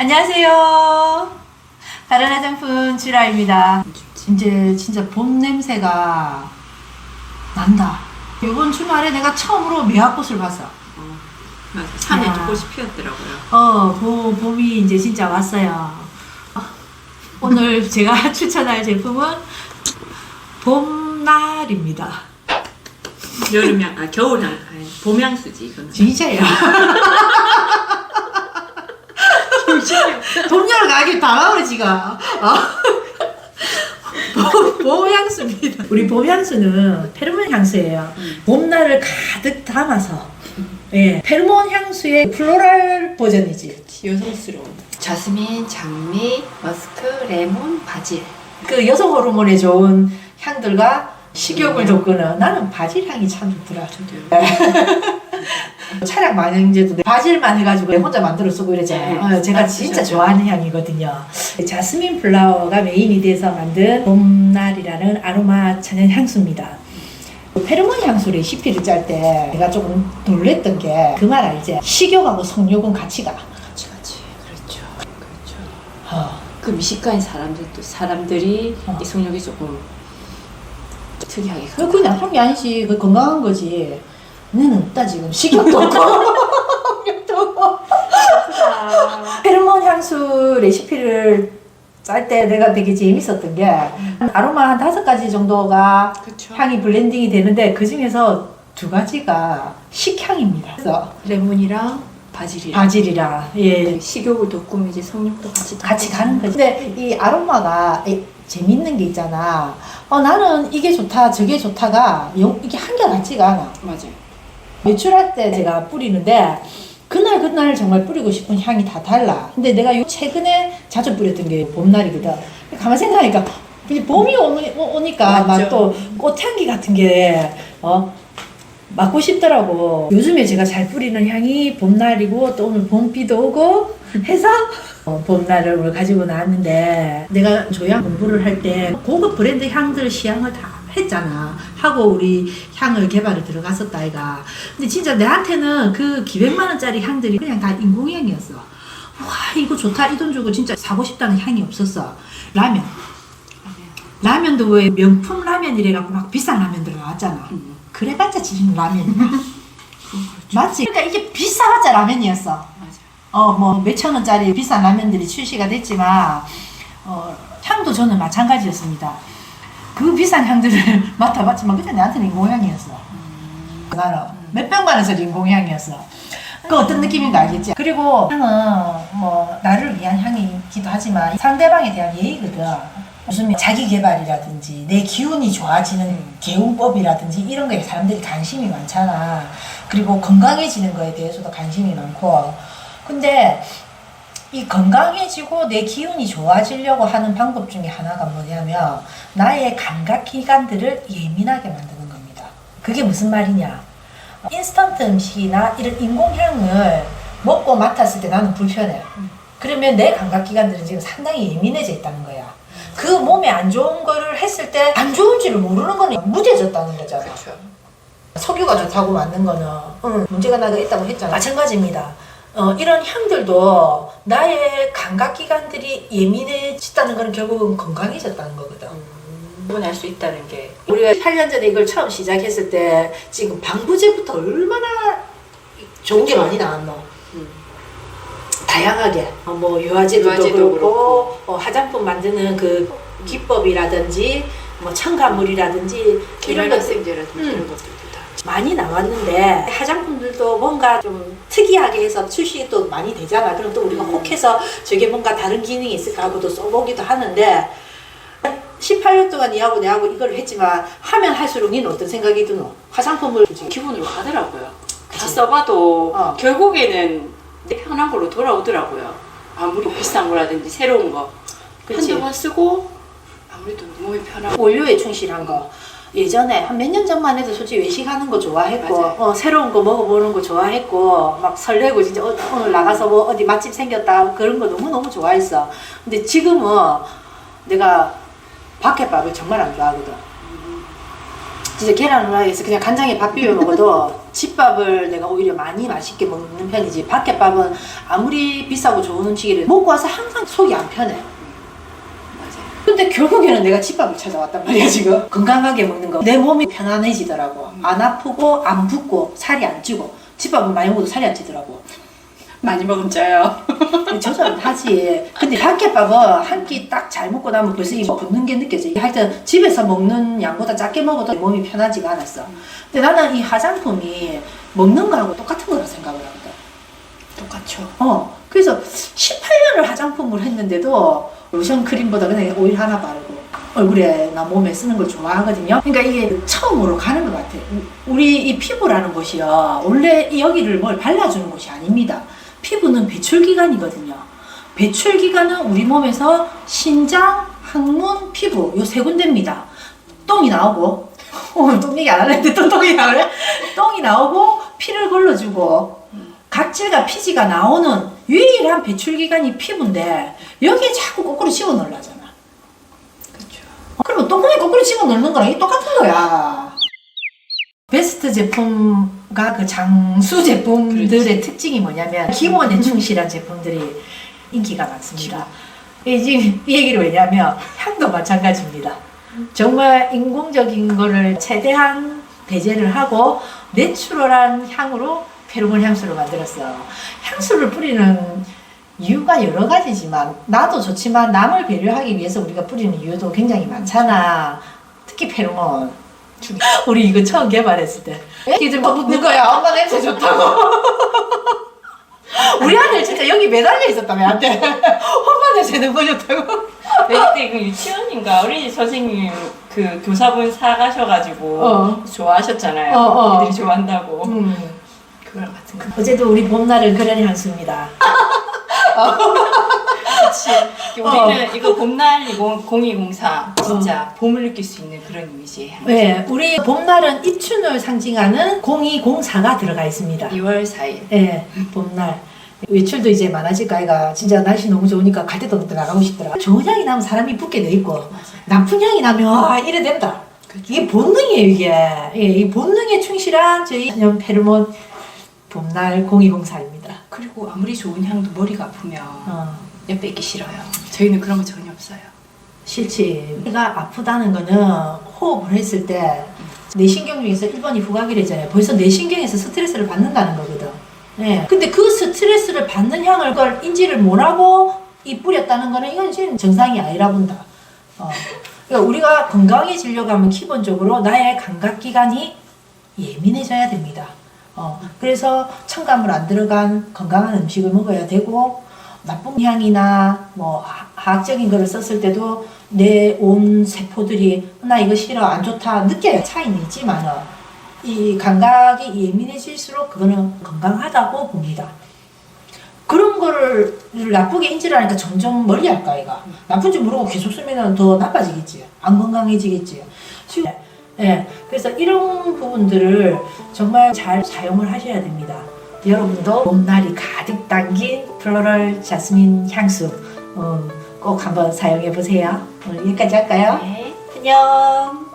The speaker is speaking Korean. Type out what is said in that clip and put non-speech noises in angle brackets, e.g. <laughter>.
안녕하세요. 다른 화장품 주라입니다. 이제 진짜 봄 냄새가 난다. 이번 주말에 내가 처음으로 매화꽃을 봤어. 어, 맞아. 산에 야. 조금씩 피었더라고요. 어, 봄, 봄이 이제 진짜 왔어요. 어, 오늘 <laughs> 제가 추천할 제품은 봄날입니다. 여름향, 아 겨울향, 아니, 봄향수지 이거는. 진짜야. <laughs> 가기 다가오네 지금. 어? 봄- 봄 향수입니다. 우리 봄 향수는 페르몬 향수예요. 음. 봄날을 가득 담아서 예, 페르몬 향수의 플로랄 버전이지. 여성스러운. 자스민, 장미, 머스크, 레몬, 바질. 그 여성 호르몬에 좋은 향들과 식욕을 돋구는 나는 바질 향이 참 좋더라. 저도요. <laughs> 차량 만영제도 바질만 해가지고 혼자 만들어 쓰고 이러잖아요. 네. 어, 제가 진짜 좋아하는 향이거든요. 자스민 플라워가 메인이 돼서 만든 봄날이라는 아로마 천연 향수입니다. 페로몬 향수 레시피를 짤 때 내가 조금 놀랬던 게 그 말 알지? 식욕하고 성욕은 같이 가. 같이 같이. 그렇죠. 그렇죠. 어. 그 미식가인 사람들도 사람들이 어. 이 성욕이 조금 특이하게 그 그냥 향이 아니지. 그 건강한 거지. 너는 없다 지금. 식욕도 없고. 성욕도 없고. 페로몬 향수 레시피를 짤 때 내가 되게 재밌었던 게 아로마 한 다섯 가지 정도가 그렇죠. 향이 블렌딩이 되는데 그 중에서 두 가지가 식향입니다. 그래서 레몬이랑 바질이랑 바질이랑 예 식욕을 돋구면 이제 성욕도 같이 같이 가는 거지. 근데 이 아로마가 이 재밌는 게 있잖아. 어 나는 이게 좋다 저게 좋다가 영- 이게 한결 같지가 않아. 맞아요. 외출할 때 제가 뿌리는데 그날 그날 정말 뿌리고 싶은 향이 다 달라. 근데 내가 요 최근에 자주 뿌렸던 게 봄날이거든. 가만 생각하니까 봄이 오니, 오니까 막. 또 꽃향기 같은 게 어. 맡고 싶더라고. 요즘에 제가 잘 뿌리는 향이 봄날이고 또 오늘 봄비도 오고 해서 어, 봄날을 가지고 나왔는데 내가 조향 공부를 할 때 고급 브랜드 향들 시향을 다 했잖아. 하고 우리 향을 개발에 들어갔었다 아이가. 근데 진짜 내한테는 그 기백만 원짜리 향들이 그냥 다 인공향이었어. 와 이거 좋다 이 돈 주고 진짜 사고 싶다는 향이 없었어. 라면. 라면도 왜 명품 라면이래 갖고 막 비싼 라면들 나왔잖아. 음. 그래봤자 지금 라면이야. 맞지? 그러니까 이게 비싸봤자 라면이었어. 어, 뭐, 몇천 원짜리 비싼 라면들이 출시가 됐지만, 어, 향도 저는 마찬가지였습니다. 그 비싼 향들을 <laughs> 맡아봤지만, 그때 나한테는 인공향이었어. 나는 몇백만 원짜리 인공향이었어. 그 어떤 느낌인가 알겠지? 그리고 향은 뭐, 나를 위한 향이기도 하지만, 상대방에 대한 예의거든. 무슨 자기 개발이라든지 내 기운이 좋아지는 개운법이라든지 이런 거에 사람들이 관심이 많잖아. 그리고 건강해지는 거에 대해서도 관심이 많고. 근데 이 건강해지고 내 기운이 좋아지려고 하는 방법 중에 하나가 뭐냐면 나의 감각 기관들을 예민하게 만드는 겁니다. 그게 무슨 말이냐? 인스턴트 음식이나 이런 인공향을 먹고 맡았을 때 나는 불편해. 그러면 내 감각 기관들은 지금 상당히 예민해져 있다는 거야. 그 몸에 안 좋은 거를 했을 때 안 좋은지를 모르는 거는 무뎌졌다는 거잖아. 그렇죠. 석유가 좋다고 만든 거는 응, 문제가 나가 있다고 했잖아. 마찬가지입니다. 어, 이런 향들도 나의 감각기관들이 예민해졌다는 거는 결국은 건강해졌다는 거거든. 구분할 수 있다는 게 우리가 8년 전에 이걸 처음 시작했을 때 지금 방부제부터 얼마나 좋은 게 많이 나왔노. 음. 다양하게 어, 뭐 유화제도, 그렇고, 그렇고. 어, 화장품 만드는 그 기법이라든지 뭐 첨가물이라든지 이런 것들 음. 이런 것들도 다 많이 나왔는데 화장품들도 뭔가 좀 특이하게 해서 출시도 많이 되잖아. 그럼 또 우리가 음. 혹해서 저게 뭔가 다른 기능이 있을까 하고도 써보기도 하는데 18년 동안 니하고 내하고 이걸 했지만 하면 할수록 니는 어떤 생각이 드노? 화장품을 기분으로 가더라고요. 다. 써봐도 어. 결국에는 내 편한 걸로 돌아오더라고요. 아무리 비싼 거라든지 새로운 거 그치. 한두 번 쓰고 아무래도 몸이 편하고 원료에 충실한 거. 예전에 한 몇 년 전만 해도 솔직히 외식하는 거 좋아했고. 어, 새로운 거 먹어보는 거 좋아했고 막 설레고 진짜 어, 오늘 나가서 뭐 어디 맛집 생겼다 그런 거 너무너무 좋아했어 근데 지금은 내가 밖에 밥을 정말 안 좋아하거든 진짜 계란 후라이에서 그냥 간장에 밥 비벼 먹어도 <laughs> 집밥을 내가 오히려 많이 맛있게 먹는 편이지 밖에 밥은 아무리 비싸고 좋은 음식이라 먹고 와서 항상 속이 안 편해. 결국에는 내가 집밥을 찾아왔단 말이야 지금. 건강하게 먹는 거. 내 몸이 편안해지더라고. 안 아프고 안 붓고 살이 안 찌고. 집밥은 많이 먹어도 살이 안 찌더라고. 많이 먹으면 쪄요. 조절은 하지 근데 밖에밥은 한 끼 딱 잘 먹고 나면 벌써 이 붓는 게 느껴져. 하여튼 집에서 먹는 양보다 작게 먹어도 몸이 편하지가 않았어. 근데 나는 이 화장품이 먹는 거하고 똑같은 거라 생각을 하거든. 똑같죠. 어, 그래서 18년을 화장품을 했는데도 로션 크림보다 그냥 오일 하나 바르고 얼굴에 나 몸에 쓰는 걸 좋아하거든요. 그러니까 이게 처음으로 가는 것 같아. 우리 이 피부라는 곳이요. 원래 이 여기를 뭘 발라주는 곳이 아닙니다. 피부는 배출기관이거든요. 배출기관은 우리 몸에서 신장, 항문, 피부 요 세 군데입니다. 똥이 나오고 오늘 <laughs> 똥 얘기 안 하려는데 또 똥이 나오네. 똥이 나오고 피를 걸러주고 각질과 피지가 나오는 유일한 배출기관이 피부인데 여기에 자꾸 거꾸로 집어넣으려잖아. 그렇죠. 그러면 똥구멍에 거꾸로 집어넣는 거랑 똑같은 거야. 베스트 제품과 그 장수 제품들의 특징이 뭐냐면 기본에 충실한 제품들이 인기가 많습니다. 이 지금 이 얘기를 왜냐하면 향도 마찬가지입니다. 정말 인공적인 거를 최대한 배제를 하고 내추럴한 향으로 페로몬 향수를 만들었어요. 향수를 뿌리는 이유가 여러 가지지만 나도 좋지만 남을 배려하기 위해서 우리가 뿌리는 이유도 굉장히 많잖아. 특히 페로몬. 우리 이거 처음 개발했을 때 애기들 막 묻는 거야. 엄마 냄새 좋다고. <laughs> 우리 아들 진짜 여기 매달려 있었다며 한테 <laughs> 엄마 냄새 너무 좋다고. 네, 그때 그 유치원인가 어린이 선생님 그 교사분 사가셔가지고 어. 좋아하셨잖아요. 어, 어. 애들이 좋아한다고. 음. 그거랑 같은 거. 어제도 우리 봄날은 그런 향수입니다. 그렇지. 우리는 이거 봄날 0204 진짜 봄을 느낄 수 있는 그런 이미지예요. 네, 우리 봄날은 입춘을 상징하는 0204가 들어가 있습니다. 2월 4일. 예, 봄날. 외출도 이제 많아질까, 아이가. 진짜 날씨 너무 좋으니까 갈 데도 없는데 나가고 싶더라. 좋은 향이 나면 사람이 붙게 돼 있고. 나쁜 향이 나면, 아, 이래 된다. 그렇죠. 이게 본능이에요, 이게. 예, 이 본능에 충실한 저희 페르몬 봄날 0204입니다. 그리고 아무리 좋은 향도 머리가 아프면 어, 옆에 있기 싫어요. 저희는 그런 거 전혀 없어요. 싫지. 내가 아프다는 거는 호흡을 했을 때, 뇌신경 중에서 1번이 후각이래잖아요. 벌써 뇌신경에서 스트레스를 받는다는 거거든. 예. 근데 그 스트레스를 받는 향을 그걸 인지를 못하고 이 뿌렸다는 거는 이건 지금 정상이 아니라 본다. 어. 그러니까 우리가 건강해지려고 하면 기본적으로 나의 감각 기관이 예민해져야 됩니다. 어. 그래서 첨가물 안 들어간 건강한 음식을 먹어야 되고 나쁜 향이나 뭐 하- 화학적인 거를 썼을 때도 내 온 세포들이 나 이거 싫어 안 좋다 느껴야 차이는 있지만은 이 감각이 예민해질수록 그거는 건강하다고 봅니다. 그런 거를 나쁘게 인지를 하니까 점점 멀리 할까 이가 나쁜지 모르고 계속 쓰면 더 나빠지겠지 안 건강해지겠지 시- 예 그래서 이런 부분들을 정말 잘 사용을 하셔야 됩니다. 여러분도 봄날이 가득 담긴 플로럴 자스민 향수 음, 꼭 한번 사용해 보세요. 오늘 여기까지 할까요? 네. 안녕